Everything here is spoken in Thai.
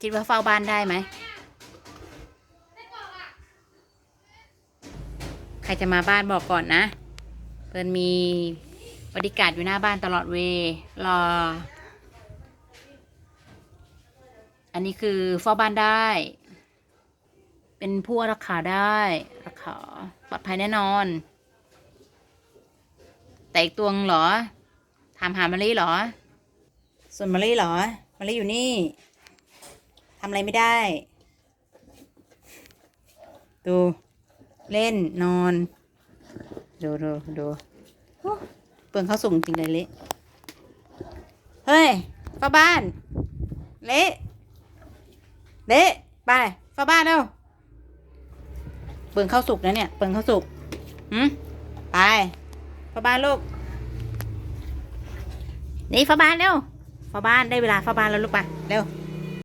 คิดว่าเฝ้าบ้านได้ไหม ใครจะมาบ้านบอกก่อนนะ เพิ่นมีบริการอยู่หน้าบ้านตลอดเวรอ อันนี้คือเฝ้าบ้านได้ เป็นผู้รักษาได้รักษาปลอดภัยแน่นอน แต่อีกตัวงเหรอ ถามหามารีเหรอ ส่วนมารีเหรอมารีอยู่นี่ ทำอะไรไม่ได้ ดู เล่นนอน ดูดูดูเปลืองข้าวสุกจริงเลยเละเฮ้ยเข้าบ้าน เละเละไปเข้าบ้านเร็วเปลืองข้าวสุกนะเนี่ยเปลืองข้าวสุกหืมไปเข้าบ้านลูกนี่เข้าบ้านเร็วเข้าบ้านได้เวลาเข้าบ้านแล้วลูกไปเร็ว